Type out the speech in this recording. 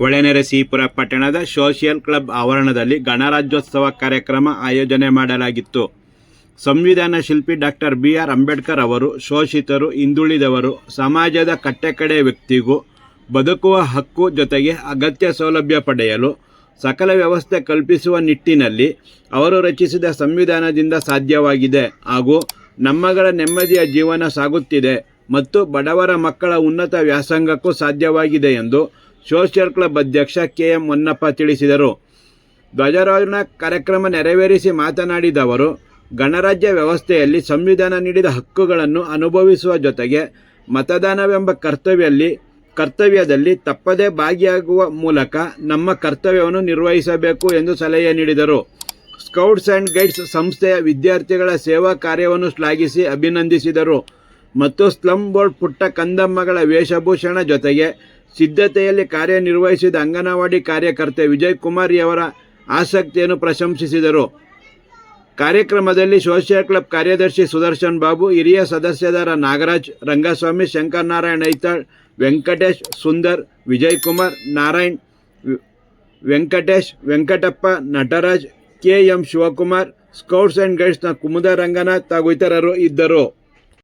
ಹೊಳೆನೆರೆ ಸಿಪುರ ಪಟ್ಟಣದ social club ಆವರಣದಲ್ಲಿ ಗಣರಾಜ್ಯೋತ್ಸವ ಕಾರ್ಯಕ್ರಮ ಆಯೋಜನೆ ಮಾಡಲಾಗಿತ್ತು. ಸಂವಿಧಾನ ಶಿಲ್ಪಿ ಡಾಕ್ಟರ್ ಬಿ ಆರ್ ಅಂಬೇಡ್ಕರ್ ಅವರು ಶೋಷಿತರು, ಹಿಂದುಳಿದವರು, ಸಮಾಜದ ಕಟ್ಟೆಕಡೆ ವ್ಯಕ್ತಿಗೂ ಬದುಕುವ ಹಕ್ಕು ಜೊತೆಗೆ ಅಗತ್ಯ ಸೌಲಭ್ಯ ಪಡೆಯಲು ಸಕಲ ವ್ಯವಸ್ಥೆ ಕಲ್ಪಿಸುವ ನಿಟ್ಟಿನಲ್ಲಿ ಅವರು ರಚಿಸಿದ ಸಂವಿಧಾನದಿಂದ ಸಾಧ್ಯವಾಗಿದೆ ಹಾಗೂ ನಮ್ಮಗಳ ನೆಮ್ಮದಿಯ ಜೀವನ ಸಾಗುತ್ತಿದೆ ಮತ್ತು ಬಡವರ ಮಕ್ಕಳ ಉನ್ನತ ವ್ಯಾಸಂಗಕ್ಕೂ ಸಾಧ್ಯವಾಗಿದೆ ಎಂದು ಸೋಷಿಯಲ್ ಕ್ಲಬ್ ಅಧ್ಯಕ್ಷ ಕೆ ಎಂ ಹೊನ್ನಪ್ಪ ತಿಳಿಸಿದರು. ಧ್ವಜಾರೋಹಣ ಕಾರ್ಯಕ್ರಮ ನೆರವೇರಿಸಿ ಮಾತನಾಡಿದ ಅವರು, ಗಣರಾಜ್ಯ ವ್ಯವಸ್ಥೆಯಲ್ಲಿ ಸಂವಿಧಾನ ನೀಡಿದ ಹಕ್ಕುಗಳನ್ನು ಅನುಭವಿಸುವ ಜೊತೆಗೆ ಮತದಾನವೆಂಬ ಕರ್ತವ್ಯದಲ್ಲಿ ಕರ್ತವ್ಯದಲ್ಲಿ ತಪ್ಪದೇ ಭಾಗಿಯಾಗುವ ಮೂಲಕ ನಮ್ಮ ಕರ್ತವ್ಯವನ್ನು ನಿರ್ವಹಿಸಬೇಕು ಎಂದು ಸಲಹೆ ನೀಡಿದರು. ಸ್ಕೌಟ್ಸ್ ಆ್ಯಂಡ್ ಗೈಡ್ಸ್ ಸಂಸ್ಥೆಯ ವಿದ್ಯಾರ್ಥಿಗಳ ಸೇವಾ ಕಾರ್ಯವನ್ನು ಶ್ಲಾಘಿಸಿ ಅಭಿನಂದಿಸಿದರು. ಮತ್ತು ಸ್ಲಂ ಬೋರ್ಡ್ ಪುಟ್ಟ ಕಂದಮ್ಮಗಳ ವೇಷಭೂಷಣ ಜೊತೆಗೆ ಸಿದ್ಧತೆಯಲ್ಲಿ ಕಾರ್ಯನಿರ್ವಹಿಸಿದ ಅಂಗನವಾಡಿ ಕಾರ್ಯಕರ್ತೆ ವಿಜಯ್ ಕುಮಾರಿಯವರ ಆಸಕ್ತಿಯನ್ನು ಪ್ರಶಂಸಿಸಿದರು. ಕಾರ್ಯಕ್ರಮದಲ್ಲಿ ಸೋಷಿಯಲ್ ಕ್ಲಬ್ ಕಾರ್ಯದರ್ಶಿ ಸುದರ್ಶನ್ ಬಾಬು, ಹಿರಿಯ ಸದಸ್ಯದಾರ Nagaraj, Rangaswamy Shankaranarayana Aithal, Venkatesh Sundar Vijay Kumar Narayan, Venkatesh Venkatappa, Nataraj, K M Shivakumar, scouts and ಗೈಡ್ಸ್ನ Kumuda Ranganath ಹಾಗೂ ಇತರರು ಇದ್ದರು.